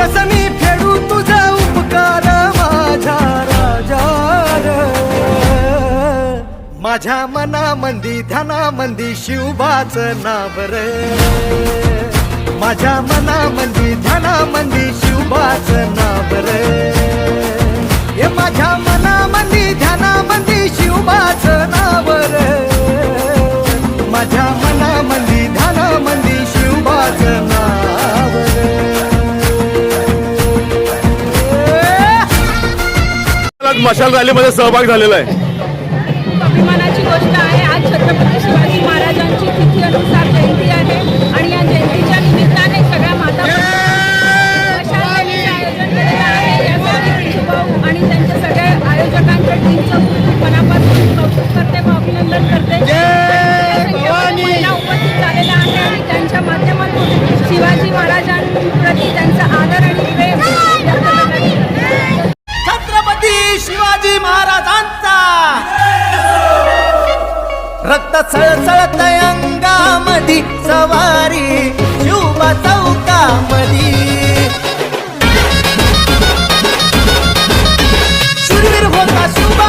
कसमी फेडू तुझा उपकार माझ्या राजा माझ्या मनामंदी ध्यानामंदी शिवबाच नाव माझ्या मनामंदी ध्यानामंदी शिवबाच नाबर हे माझ्या मशाल रॅलीमध्ये सहभाग झालेला आहे. अभिमानाची गोष्ट आहे आज छत्रपती शिवाजी महाराजांची तिथीनुसार जयंती आहे आणि या जयंतीच्या निमित्ताने सगळ्या माता आणि त्यांच्या सगळ्या आयोजकांच्या टीमचं खूप मनापासून कौतुक करते व अभिनंदन करते. उपस्थित झालेल्या आहे आणि त्यांच्या माध्यमातून शिवाजी महाराजांप्रती रक्त सळसळत अंगामधी सवारी शिवबा चौकामधी. शूरवीर होता शिवबा